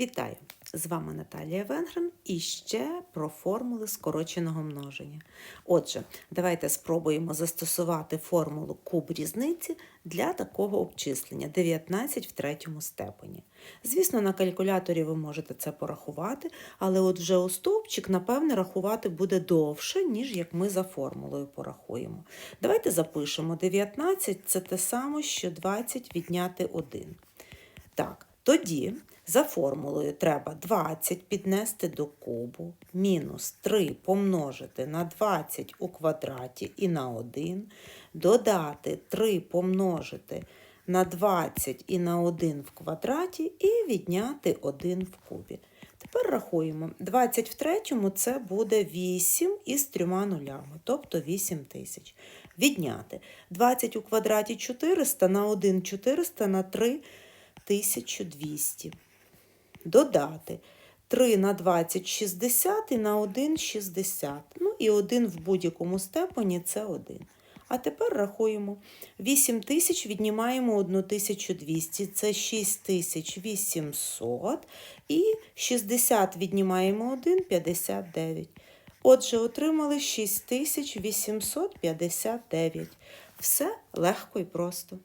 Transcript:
Вітаю! З вами Наталія Венгрен і ще про формули скороченого множення. Отже, давайте спробуємо застосувати формулу куб різниці для такого обчислення 19 в третьому степені. Звісно, на калькуляторі ви можете це порахувати, але от вже у стовпчик, напевне, рахувати буде довше, ніж як ми за формулою порахуємо. Давайте запишемо 19 це те саме, що 20 відняти 1. Так, тоді за формулою треба 20 піднести до кубу, мінус 3 помножити на 20 у квадраті і на 1, додати 3 помножити на 20 і на 1 в квадраті і відняти 1 в кубі. Тепер рахуємо. 20 в третьому це буде 8 із трьома нулями, тобто 8 тисяч. Відняти 20 у квадраті 400 на 1 400 на 3 1200. Додати 3 на 20 – 60 і на 1 – 60. Ну і 1 в будь-якому степені – це 1. А тепер рахуємо. 8 тисяч віднімаємо 1200, це 6800. І 60 віднімаємо 1 – 59. Отже, отримали 6859. Все легко і просто.